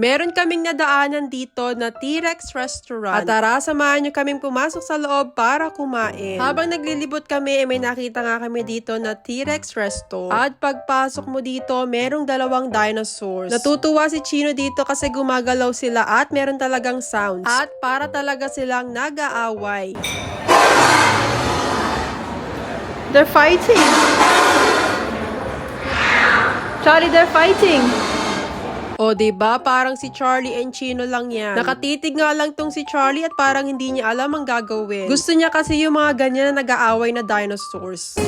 Meron kaming nadaanan dito na T-Rex restaurant. At tara, samahan nyo kaming pumasok sa loob para kumain. Habang naglilibot kami, eh, may nakita nga kami dito na T-Rex resto. At pagpasok mo dito, merong dalawang dinosaurs. Natutuwa si Chino dito kasi gumagalaw sila at meron talagang sounds. At para talaga silang nag-aaway. They're fighting. Charlie, they're fighting. O, ba Parang si Charlie and Chino lang yan. Nakatitig nga lang tong si Charlie at parang hindi niya alam ang gagawin. Gusto niya kasi yung mga ganyan na nag-aaway na dinosaurs.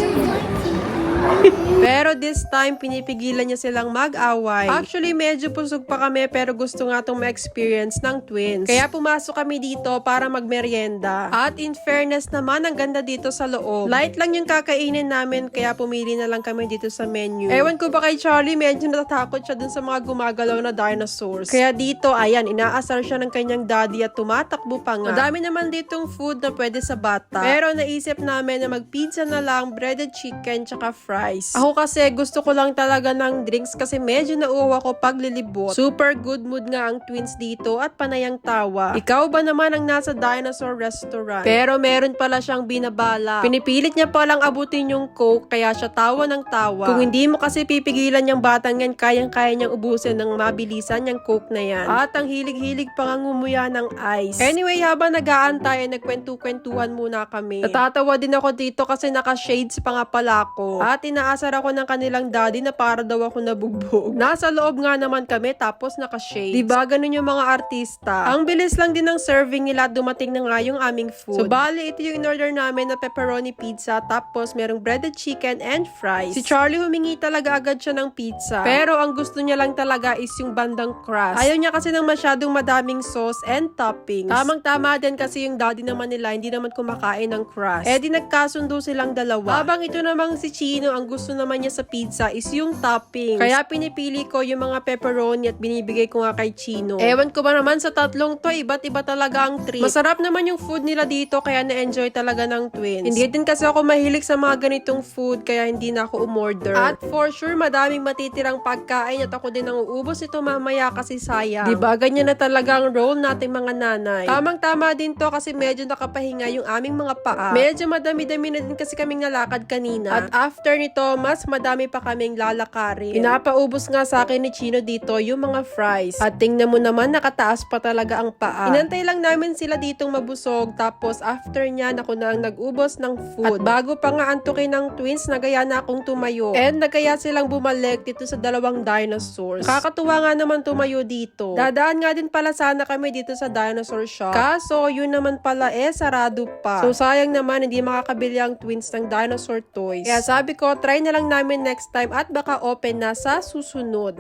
Pero this time, pinipigilan niya silang mag-away. Actually, medyo pusog pa kami pero gusto nga itong ma-experience ng twins. Kaya pumasok kami dito para magmeryenda. At in fairness naman, ang ganda dito sa loob. Light lang yung kakainin namin kaya pumili na lang kami dito sa menu. Ewan ko ba kay Charlie, medyo natatakot siya dun sa mga gumagalaw na dinosaurs. Kaya dito, ayan, inaasar siya ng kanyang daddy at tumatakbo pa nga. Madami naman ditong food na pwede sa bata. Pero naisip namin na mag-pizza na lang, breaded chicken, tsaka fries. Ako kasi gusto ko lang talaga ng drinks kasi medyo nauuwa ko pag lilibot. Super good mood nga ang twins dito at panayang tawa. Ikaw ba naman ang nasa dinosaur restaurant? Pero meron pala siyang binabala. Pinipilit niya palang abutin yung coke kaya siya tawa ng tawa. Kung hindi mo kasi pipigilan yung batang yan, kayang-kaya niyang ubusin ng mabilisan yung coke na yan. At ang hilig-hilig pa nga ngumuya ng ice. Anyway, habang nag-aantay, nagkwentu-kwentuhan muna kami. Natatawa din ako dito kasi naka-shades pa nga pala ako. At inaasar ako ng kanilang daddy na para daw ako nabugbog. Nasa loob nga naman kami tapos naka-shades. Diba ganun yung mga artista? Ang bilis lang din ng serving nila at dumating na nga yung aming food. So bali, ito yung in-order namin na pepperoni pizza tapos merong breaded chicken and fries. Si Charlie humingi talaga agad siya ng pizza. Pero ang gusto niya lang talaga is yung bandang crust. Ayaw niya kasi ng masyadong madaming sauce and toppings. Tamang-tama din kasi yung daddy naman nila hindi naman kumakain ng crust. Eh di nagkasundo silang dalawa. Habang ito namang si Chino, ang gusto naman niya sa pizza is yung toppings. Kaya pinipili ko yung mga pepperoni at binibigay ko nga kay Chino. Ewan ko ba naman sa tatlong to, iba't iba talaga ang treat. Masarap naman yung food nila dito kaya na-enjoy talaga ng twins. Hindi din kasi ako mahilig sa mga ganitong food kaya hindi na ako umorder. At for sure, madaming matitirang pagkain at ako din ang uubos ito mamaya kasi sayang. Diba, ganyan na talaga ang role nating mga nanay. Tamang-tama din to kasi medyo nakapahinga yung aming mga paa. Medyo madami-dami na din kasi kaming nalakad kanina. At after nito, mas madami pa kaming lalakarin. Pinapaubos nga sa akin ni Chino dito yung mga fries. At tingnan mo naman, nakataas pa talaga ang paa. Inantay lang namin sila ditong mabusog. Tapos after niyan, ako na ang nag-ubos ng food. At bago pa nga antukin ng twins, nagaya na akong tumayo. And nagaya silang bumalik dito sa dalawang dinosaurs. Kakatuwa nga naman tumayo dito. Dadaan nga din pala sana kami dito sa dinosaur shop. Kaso, yun naman pala eh, sarado pa. So, sayang naman, hindi makakabili ang twins ng dinosaur toys. Kaya sabi ko, try na lang namin next time at baka open na sa susunod.